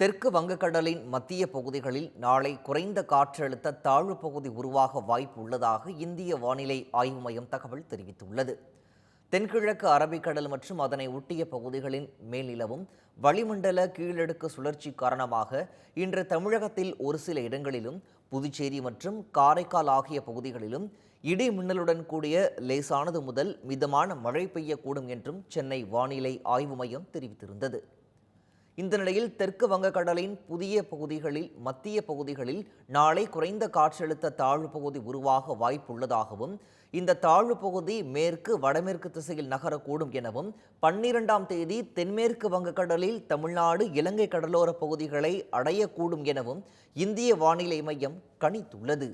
தெற்கு வங்கக்கடலின் மத்திய பகுதிகளில் நாளை குறைந்த காற்றழுத்த தாழ்வு பகுதி உருவாக வாய்ப்பு உள்ளதாக இந்திய வானிலை ஆய்வு மையம் தகவல் தெரிவித்துள்ளது. தென்கிழக்கு அரபிக்கடல் மற்றும் அதனை ஒட்டிய பகுதிகளின் மேல் நிலவும் வளிமண்டல கீழடுக்கு சுழற்சி காரணமாக இன்று தமிழகத்தில் ஒரு சில இடங்களிலும் புதுச்சேரி மற்றும் காரைக்கால் ஆகிய பகுதிகளிலும் இடி மின்னலுடன் கூடிய லேசானது முதல் மிதமான மழை பெய்யக்கூடும் என்றும் சென்னை வானிலை ஆய்வு மையம் தெரிவித்திருந்தது. இந்த நிலையில் தெற்கு வங்கக்கடலின் புதிய பகுதிகளில் மத்திய பகுதிகளில் நாளை குறைந்த காற்றழுத்த தாழ்வு பகுதி உருவாக வாய்ப்புள்ளதாகவும் இந்த தாழ்வு பகுதி மேற்கு வடமேற்கு திசையில் நகரக்கூடும் எனவும் பன்னிரெண்டாம் தேதி தென்மேற்கு வங்கக்கடலில் தமிழ்நாடு இலங்கை கடலோர பகுதிகளை அடையக்கூடும் எனவும் இந்திய வானிலை மையம் கணித்துள்ளது.